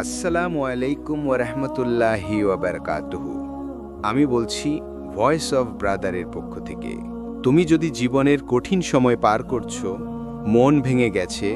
আসসালামু আলাইকুম ওরহমতুল্লাহি ওয়াবারকাতুহু আমি বলছি ভয়েস অফ ব্রাদারের পক্ষ থেকে, তুমি যদি জীবনের কঠিন সময় পার করছ, মন ভেঙে গেছে,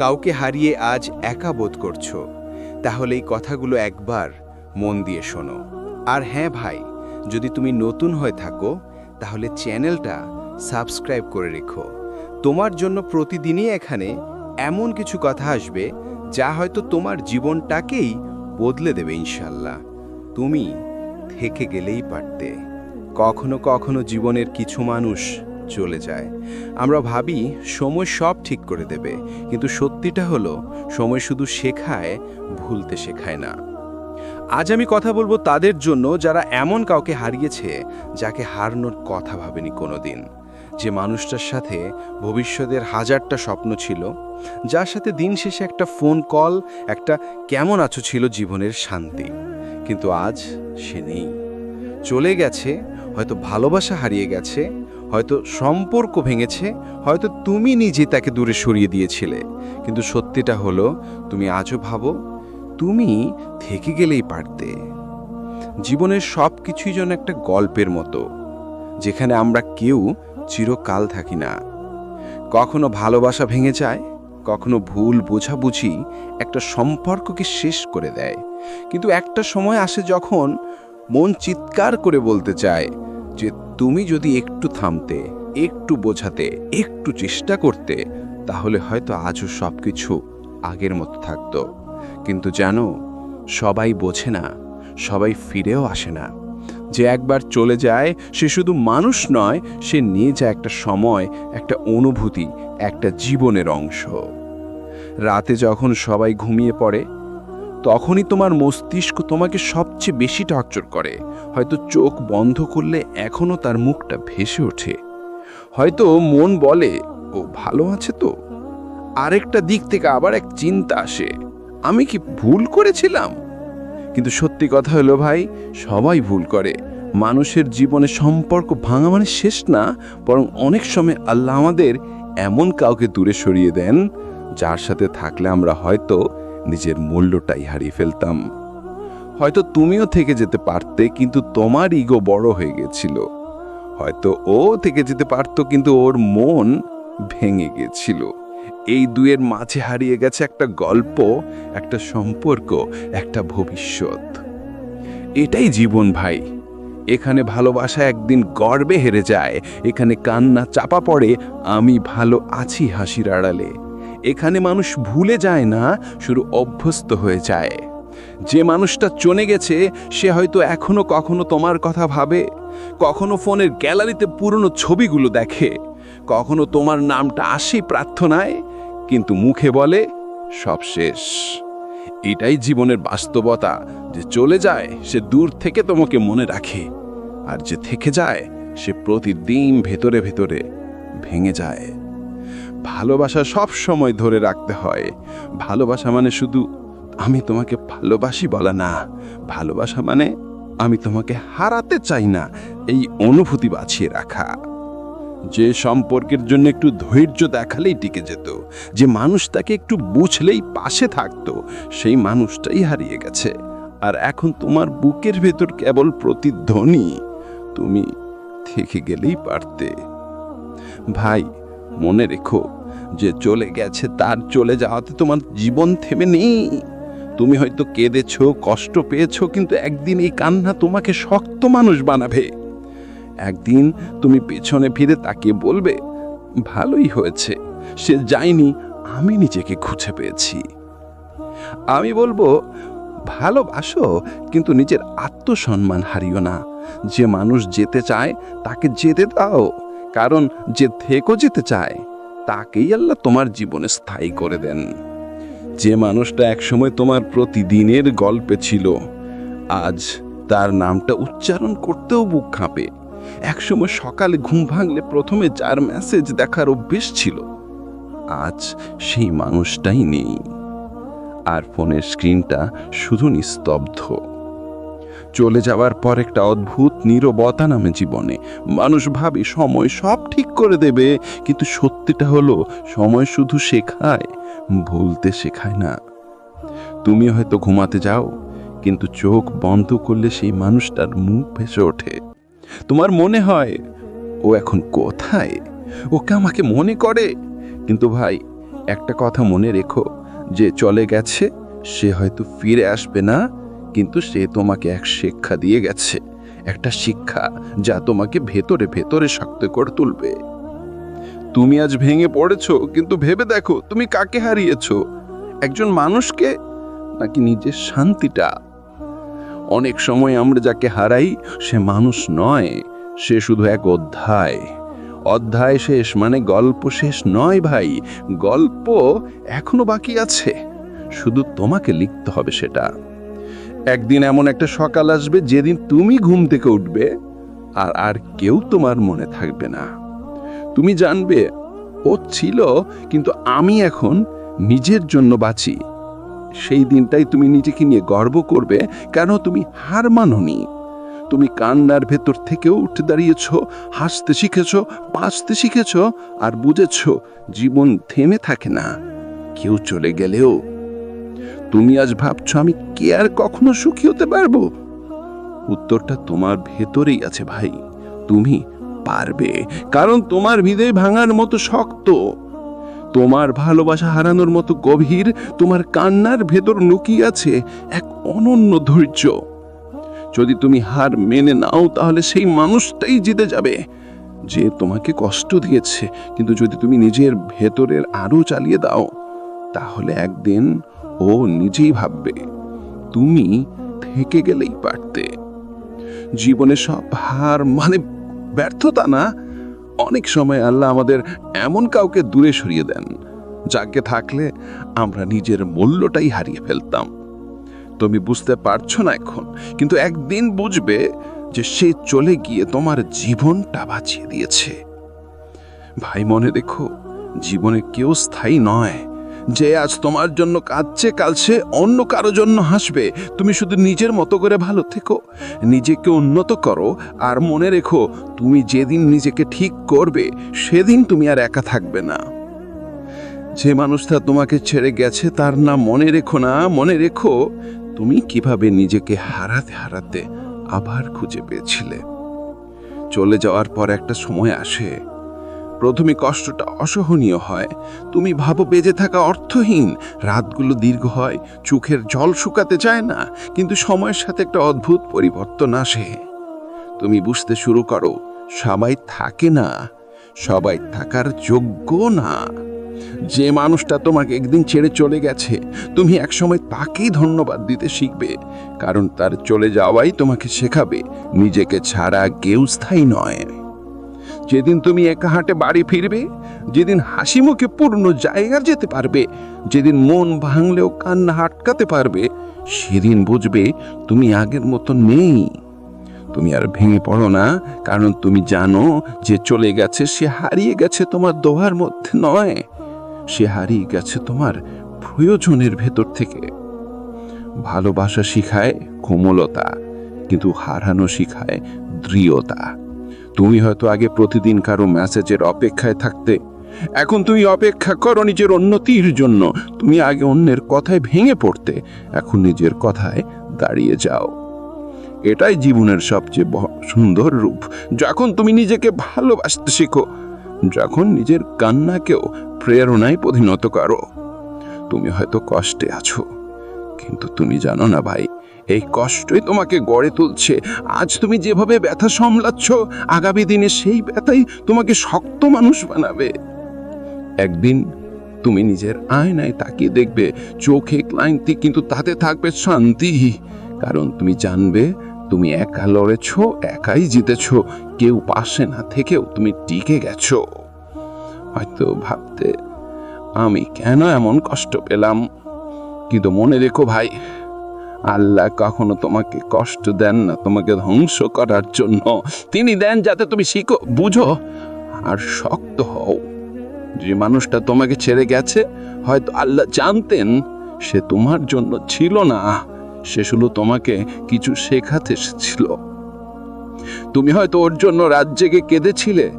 কাউকে হারিয়ে আজ একা বোধ করছ, তাহলে এই কথাগুলো একবার মন দিয়ে শোনো। আর হ্যাঁ ভাই, যদি তুমি নতুন হয়ে থাকো, তাহলে চ্যানেলটা সাবস্ক্রাইব করে রেখো। তোমার জন্য প্রতিদিনই এখানে এমন কিছু কথা আসবে যা হয়তো তোমার জীবনটাকেই বদলে দেবে ইনশাল্লাহ তুমি থেকে গেলেই পারতে। কখনো কখনো জীবনের কিছু মানুষ চলে যায়। আমরা ভাবি সময় সব ঠিক করে দেবে, কিন্তু সত্যিটা হলো সময় শুধু শেখায়, ভুলতে শেখায় না। আজ আমি কথা বলব তাদের জন্য যারা এমন কাউকে হারিয়েছে, যাকে হারানোর কথা ভাবেনি কোনোদিন। যে মানুষটার সাথে ভবিষ্যতের হাজারটা স্বপ্ন ছিল, যার সাথে দিন শেষে একটা ফোন কল, একটা কেমন আছো ছিল জীবনের শান্তি। কিন্তু আজ সে নেই। চলে গেছে, হয়তো ভালোবাসা হারিয়ে গেছে, হয়তো সম্পর্ক ভেঙেছে, হয়তো তুমি নিজে তাকে দূরে সরিয়ে দিয়েছিলে। কিন্তু সত্যিটা হলো, তুমি আজও ভাবো, তুমি থেকে গেলেই পারতে। জীবনের সব কিছুই যেন একটা গল্পের মতো, যেখানে আমরা কেউ চিরকাল থাকি না। কখনো ভালোবাসা ভেঙে যায়, কখনো ভুল বোঝাবুঝি একটা সম্পর্ককে শেষ করে দেয়। কিন্তু একটা সময় আসে যখন মন চিৎকার করে বলতে চায় যে, তুমি যদি একটু থামতে, একটু বোঝাতে, একটু চেষ্টা করতে, তাহলে হয়তো আজও সব কিছু আগের মতো থাকতো। কিন্তু জানো, সবাই বোঝে না, সবাই ফিরেও আসে না। যে একবার চলে যায়, সে শুধু মানুষ নয়, সে নিয়ে যায় একটা সময়, একটা অনুভূতি, একটা জীবনের অংশ। রাতে যখন সবাই ঘুমিয়ে পড়ে, তখনই তোমার মস্তিষ্ক তোমাকে সবচেয়ে বেশি টর্চর করে। হয়তো চোখ বন্ধ করলে এখনও তার মুখটা ভেসে ওঠে। হয়তো মন বলে, ও, ভালো আছে তো? আরেকটা দিক থেকে আবার এক চিন্তা আসে, আমি কি ভুল করেছিলাম? কিন্তু সত্যি কথা হলো ভাই, সবাই ভুল করে। মানুষের জীবনে সম্পর্ক ভাঙা মানে শেষ না, বরং অনেক সময় আল্লাহ আমাদের এমন কাউকে দূরে সরিয়ে দেন, যার সাথে থাকলে আমরা হয়তো নিজের মূল্যটাই হারিয়ে ফেলতাম। হয়তো তুমিও থেকে যেতে পারতে, কিন্তু তোমার ইগো বড় হয়ে গেছিল। হয়তো ও থেকে যেতে পারতো, কিন্তু ওর মন ভেঙে গেছিল। এই দুয়ের মাঝে হারিয়ে গেছে একটা গল্প, একটা সম্পর্ক, একটা ভবিষ্যৎ। এটাই জীবন ভাই। এখানে ভালোবাসা একদিন গর্বে হেরে যায়। এখানে কান্না চাপা পড়ে, আমি ভালো আছি হাসির আড়ালে। এখানে মানুষ ভুলে যায় না, শুধু অভ্যস্ত হয়ে যায়। যে মানুষটা চলে গেছে, সে হয়তো এখনও কখনো তোমার কথা ভাবে। কখনো ফোনের গ্যালারিতে পুরনো ছবিগুলো দেখে। কখনো তোমার নামটা আসে প্রার্থনায়, কিন্তু মুখে বলে, সব শেষ। এটাই জীবনের বাস্তবতা, যে চলে যায়, সে দূর থেকে তোমাকে মনে রাখে, আর যে থেকে যায়, সে প্রতিদিন ভেতরে ভেতরে ভেঙে যায়। ভালোবাসা সব সময় ধরে রাখতে হয়। ভালোবাসা মানে শুধু, আমি তোমাকে ভালোবাসি বলা না। ভালোবাসা মানে আমি তোমাকে হারাতে চাই না এই অনুভূতি বাঁচিয়ে রাখা। যে সম্পর্কের জন্য একটু ধৈর্য দেখালেই টিকে যেত, যে মানুষ তাকে একটু বুঝলেই পাশে থাকতো, সেই মানুষটাই হারিয়ে গেছে। আর এখন তোমার বুকের ভেতর কেবল প্রতিধ্বনি, তুমি থেকে গেলেই পারতে। ভাই, মনে রেখো, যে চলে গেছে তার চলে যাওয়াতে তোমার জীবন থেমে নেই। তুমি হয়তো কেঁদেছ, কষ্ট পেয়েছ, কিন্তু একদিন এই কান্না তোমাকে শক্ত মানুষ বানাবে। একদিন তুমি পেছনে ফিরে তাকিয়ে বলবে, ভালোই হয়েছে, সে যায়নি, আমি নিজেকে খুঁজে পেয়েছি। আমি বলব, ভালোবাসো, কিন্তু নিজের আত্মসম্মান হারিও না। যে মানুষ যেতে চায়, তাকে যেতে দাও, কারণ যে থেকো যেতে চায়, তাকেই আল্লাহ তোমার জীবনে স্থায়ী করে দেন। যে মানুষটা একসময় তোমার প্রতিদিনের গল্পে ছিল, আজ তার নামটা উচ্চারণ করতেও বুক কাঁপে একসময় সকালে ঘুম ভাঙলে প্রথমে যার মেসেজ দেখার অভ্যেস ছিল, আজ সেই মানুষটাই নেই। আর ফোনের স্ক্রিনটা শুধু নিস্তব্ধ। চলে যাওয়ার পর একটা অদ্ভুত নীরবতা নামে জীবনে। মানুষ ভাবে সময় সব ঠিক করে দেবে, কিন্তু সত্যিটা হলো, সময় শুধু শেখায়, ভুলতে শেখায় না। তুমি হয়তো ঘুমাতে যাও, কিন্তু চোখ বন্ধ করলে সেই মানুষটার মুখ ভেসে ওঠে। তোমার মনে হয় ও এখন কোথায়? ওকে আমাকে মনে করে? কিন্তু ভাই, একটা কথা মনে রেখো, যে চলে গেছে, সে হয়তো ফিরে আসবে না, কিন্তু সে তোমাকে এক শিক্ষা দিয়ে গেছে। একটা শিক্ষা যা তোমাকে ভেতরে ভেতরে শক্ত করে তুলবে। তুমি আজ ভেঙে পড়েছো, কিন্তু ভেবে দেখো, তুমি কাকে হারিয়েছ? একজন মানুষকে নাকি নিজের শান্তিটা? অনেক সময় আমরা যাকে হারাই, সে মানুষ নয়, সে শুধু এক অধ্যায়। অধ্যায় শেষ মানে গল্প শেষ নয় ভাই, গল্প এখনও বাকি আছে। শুধু তোমাকে লিখতে হবে সেটা। একদিন এমন একটা সকাল আসবে যেদিন তুমি ঘুম থেকে উঠবে, আর আর কেউ তোমার মনে থাকবে না। তুমি জানবে, ও ছিল, কিন্তু আমি এখন নিজের জন্য বাঁচি। সেই দিনটাই তুমি নিজেকে নিয়ে গর্ব করবে। কেন তুমি হার মাননি? তুমি কান্নার ভেতর থেকেও উঠে দাঁড়িয়েছ, হাসতে শিখেছ, বাঁচতে শিখেছ, আর বুঝেছ জীবন থেমে থাকে না, কেউ চলে গেলেও। তুমি আজ ভাবছ, আমি কে আর কখনো সুখী হতে পারব? উত্তরটা তোমার ভেতরেই আছে ভাই। তুমি পারবে, কারণ তোমার হৃদয় ভাঙার মতো শক্ত। তোমার ভালোবাসা হারানোর মতো গভীর তোমার কান্নার ভেতর লুকিয়ে আছে এক অনন্য ধৈর্য। যদি তুমি হার মেনে নাও, তাহলে সেই মানুষটাই জিতে যাবে। যে তোমাকে কষ্ট দিয়েছে, কিন্তু যদি তুমি নিজের ভেতরের আরও চালিয়ে দাও, তাহলে একদিন ও নিজেই ভাববে, তুমি থেকে গেলেই পারতে। জীবনে সব হার মানে ব্যর্থতা না অনেক সময় আল্লাহ আমাদের এমন কাউকে দূরে সরিয়ে দেন, যাকে থাকলে আমরা নিজের মূল্যটাই হারিয়ে ফেলতাম। তুমি বুঝতে পারছ না এখন, কিন্তু একদিন বুঝবে যে সে চলে গিয়ে তোমার জীবনটা বাঁচিয়ে দিয়েছে। ভাই মনে দেখো জীবনে কেউ স্থায়ী নয়। যে আজ তোমার জন্য কাঁদছে কাল সে অন্য কারও জন্য হাসবে। তুমি শুধু নিজের মতো করে ভালো থেকো। নিজেকে উন্নত করো আর মনে রেখো, তুমি যেদিন নিজেকে ঠিক করবে, সেদিন তুমি আর একা থাকবে না। যে মানুষটা তোমাকে ছেড়ে গেছে, তার না মনে রেখো না, মনে রেখো, তুমি কীভাবে নিজেকে হারাতে হারাতে আবার খুঁজে পেয়েছিলে। চলে যাওয়ার পর একটা সময় আসে প্রথমে কষ্টটা অসহনীয় হয়। তুমি ভাবো বেজে থাকা অর্থহীন। রাতগুলো দীর্ঘ হয়, চোখের জল শুকাতে চায় না, কিন্তু সময়ের সাথে একটা অদ্ভুত পরিবর্তন আসে। তুমি বুঝতে শুরু করো, সবাই থাকে না, সবাই থাকার যোগ্য না। যে মানুষটা তোমাকে একদিন ছেড়ে চলে গেছে, তুমি একসময় তাকেই ধন্যবাদ দিতে শিখবে, কারণ তার চলে যাওয়াই তোমাকে শেখাবে, নিজেকে ছাড়া কেউ স্থায়ী নয়। যেদিন তুমি একা হাঁটে বাড়ি ফিরবে, যেদিন হাসি মুখে পূর্ণ জায়গা যেতে পারবে, যেদিন মন ভাঙলেও কান্না আটকাতে পারবে, সেদিন বুঝবে তুমি আগের মতো নেই। তুমি আর ভেঙে পড়ো না, কারণ তুমি জানো যে চলে গেছে, সে হারিয়ে গেছে তোমার দোহার মধ্যে নয়। সে হারিয়ে গেছে তোমার প্রয়োজনের ভেতর থেকে। ভালোবাসা শিখায় কোমলতা, কিন্তু হারানো শিখায় দৃঢ়তা। তুমি হয়তো আগে প্রতিদিন কারও মেসেজের অপেক্ষায় থাকতে। এখন তুমি অপেক্ষা করো নিজের উন্নতির জন্য। তুমি আগে অন্যের কথায় ভেঙে পড়তে। এখন নিজের কথায় দাঁড়িয়ে যাও। এটাই জীবনের সবচেয়ে সুন্দর রূপ। যখন তুমি নিজেকে ভালোবাসতে শিখো, যখন নিজের কান্নাকেও প্রেরণায় পরিণত করো, তুমি হয়তো কষ্টে আছো। কিন্তু তুমি জানো না ভাই এই কষ্টই তোমাকে গড়ে তুলছে। আজ তুমি যেভাবে ব্যথা সামলাচ্ছ, আগামী দিনে সেই ব্যথাই তোমাকে শক্ত মানুষ বানাবে। একদিন তুমি নিজের আয়নায় তাকিয়ে দেখবে, চোখে ক্লান্তি, কিন্তু তাতে থাকবে শান্তি। কারণ তুমি জানবে, তুমি একা লড়েছ, একাই জিতেছ, কেউ পাশে না থেকেও তুমি টিকে গেছো। হয়তো ভাবতে, আমি কেন এমন কষ্ট পেলাম? কিন্তু মনে রেখো ভাই আল্লাহ কখনো তোমাকে কষ্ট দেন না, তোমাকে ধ্বংস করার জন্য। তিনি দেন যাতে তুমি শিখো, বুঝো আর শক্ত হও। যে মানুষটা তোমাকে ছেড়ে গেছে, হয়তো আল্লাহ জানতেন সে তোমার জন্য ছিল না, সে শুধু তোমাকে কিছু শেখাতে এসেছিল। তুমি হয়তো ওর জন্য রাত জেগে কেঁদেছিলে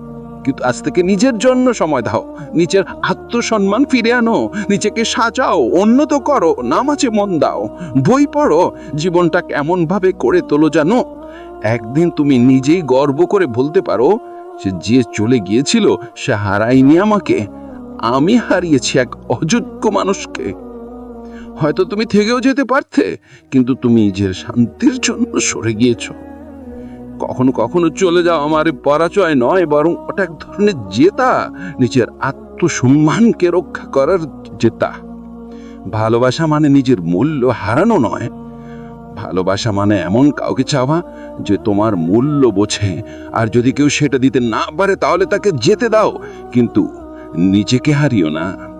কিন্তু আজ থেকে নিজের জন্য সময় দাও। নিজের আত্মসম্মান ফিরে আনো। নিজেকে সাজাও, উন্নত করো নামাজে মন দাও। বই পড়ো, জীবনটা কেমন ভাবে করে তোলো জানো? একদিন তুমি নিজেই গর্ব করে বলতে পারো যে যে চলে গিয়েছিল, সে হারায়নি আমাকে। আমি হারিয়েছি এক অযোগ্য মানুষকে। হয়তো তুমি থেকেও যেতে পারতে, কিন্তু তুমি নিজের শান্তির জন্য সরে গিয়েছো। কখনো কখনো চলে যাও আমার পরাজয় নয়, বরং ওটা এক ধরনের জেতা। নিজের আত্মসম্মানকে রক্ষা করার জেতা। ভালোবাসা মানে নিজের মূল্য হারানো নয়। ভালোবাসা মানে এমন কাউকে চাওয়া যে তোমার মূল্য বোঝে। আর যদি কেউ সেটা দিতে না পারে, তাহলে তাকে যেতে দাও। কিন্তু নিজেকে হারিও না।